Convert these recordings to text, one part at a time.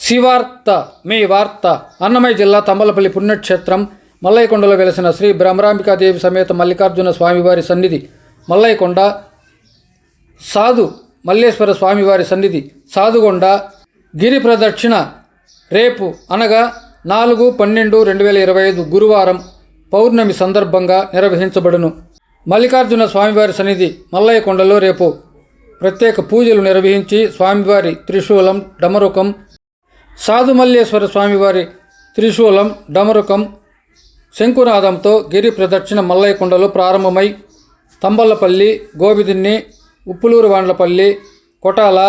శివార్త మీ వార్త అన్నమయ్య జిల్లా తంబలపల్లి పుణ్యక్షేత్రం మల్లయ్యకొండలో వెలసిన శ్రీ భ్రమరాంబికాదేవి సమేత మల్లికార్జున స్వామివారి సన్నిధి మల్లయ్యకొండ సాధు మల్లేశ్వర స్వామివారి సన్నిధి సాధుగొండ గిరి ప్రదక్షిణ రేపు అనగా నాలుగు పన్నెండు రెండు వేల ఇరవై ఐదు గురువారం పౌర్ణమి సందర్భంగా నిర్వహించబడును. మల్లికార్జున స్వామివారి సన్నిధి మల్లయ్యకొండలో రేపు ప్రత్యేక పూజలు నిర్వహించి స్వామివారి త్రిశూలం డమరుకం సాధుమల్లేశ్వర స్వామివారి త్రిశూలం డమరుకం శంకునాదంతో గిరి ప్రదక్షిణ మల్లయ్యకొండలో ప్రారంభమై తంబల్లపల్లి గోబిదిన్ని ఉప్పులూరు వాండ్లపల్లి కొటాల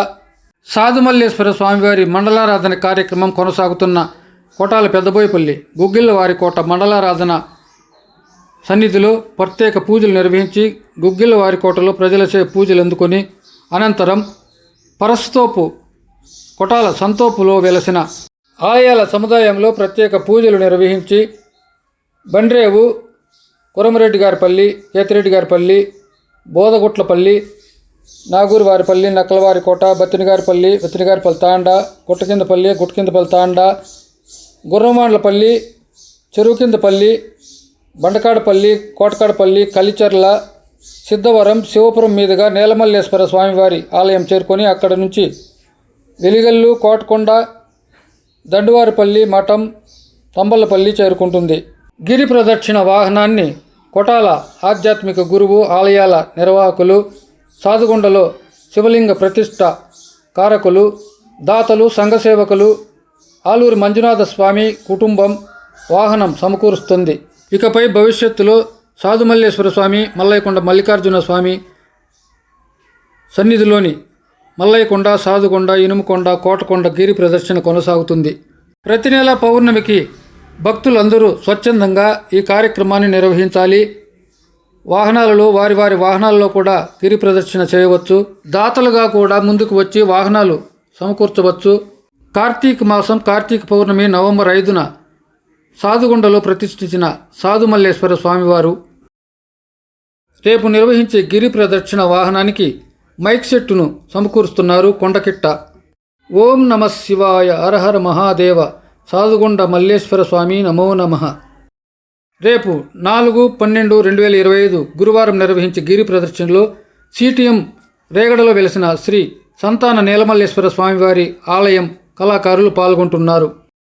సాధుమల్లేశ్వర స్వామివారి మండలారాధన కార్యక్రమం కొనసాగుతున్న కొటాల పెద్దబోయపల్లి గుగ్గిళ్ళవారి కోట మండలారాధన సన్నిధిలో ప్రత్యేక పూజలు నిర్వహించి గుగ్గిళ్ళవారి కోటలో ప్రజలచే పూజలు అందుకొని అనంతరం పరస్తోపు కొటాల సంతోపులో వెలసిన ఆలయాల సముదాయంలో ప్రత్యేక పూజలు నిర్వహించి బండ్రేవు కురమరెడ్డి గారిపల్లి కేతిరెడ్డి గారిపల్లి బోదగుట్లపల్లి నాగూరువారిపల్లి నక్కలవారి కోట బత్తినగారిపల్లి బతినిగారిపల్లి తాండ గుట్టకిందపల్లి గుట్టకిందపల్లి తాండ గుర్రమాండ్లపల్లి చెరువుకిందపల్లి బండకాడపల్లి కోటకాడపల్లి కలిచర్ల సిద్ధవరం శివపురం మీదుగా నేలమల్లేశ్వర స్వామివారి ఆలయం చేరుకొని అక్కడ నుంచి వెలిగల్లు కోటకొండ దండువారిపల్లి మఠం తంబలపల్లి చేరుకుంటుంది. గిరి ప్రదక్షిణ వాహనాన్ని కొటాల ఆధ్యాత్మిక గురువు ఆలయాల నిర్వాహకులు సాధుగుండలో శివలింగ ప్రతిష్ట కారకులు దాతలు సంఘసేవకులు ఆలూరి మంజునాథ స్వామి కుటుంబం వాహనం సమకూరుస్తుంది. ఇకపై భవిష్యత్తులో సాధుమల్లేశ్వర స్వామి మల్లయ్యకొండ మల్లికార్జున స్వామి సన్నిధిలోని మల్లయ్యకొండ సాధుకొండ ఇనుముకొండ కోటకొండ గిరి ప్రదర్శన కొనసాగుతుంది. ప్రతి నెల పౌర్ణమికి భక్తులందరూ స్వచ్ఛందంగా ఈ కార్యక్రమాన్ని నిర్వహించాలి. వాహనాలలో వారి వారి వాహనాల్లో కూడా గిరి ప్రదర్శన చేయవచ్చు. దాతలుగా కూడా ముందుకు వచ్చి వాహనాలు సమకూర్చవచ్చు. కార్తీక మాసం కార్తీక పౌర్ణమి నవంబర్ ఐదున సాధుగుండలో ప్రతిష్ఠించిన సాధుమల్లేశ్వర స్వామివారు రేపు నిర్వహించే గిరి ప్రదక్షిణ వాహనానికి మైక్ సెట్టును సమకూరుస్తున్నారు కొండకిట్ట. ఓం నమ శివాయ అరహర మహాదేవ సాధుగుండ మల్లేశ్వర స్వామి నమో నమః. రేపు నాలుగు పన్నెండు రెండు వేల ఇరవై ఐదు గురువారం నిర్వహించే గిరి ప్రదర్శనలో సిటిఎం రేగడలో వెలిసిన శ్రీ సంతాన నీలమల్లేశ్వర స్వామివారి ఆలయం కళాకారులు పాల్గొంటున్నారు.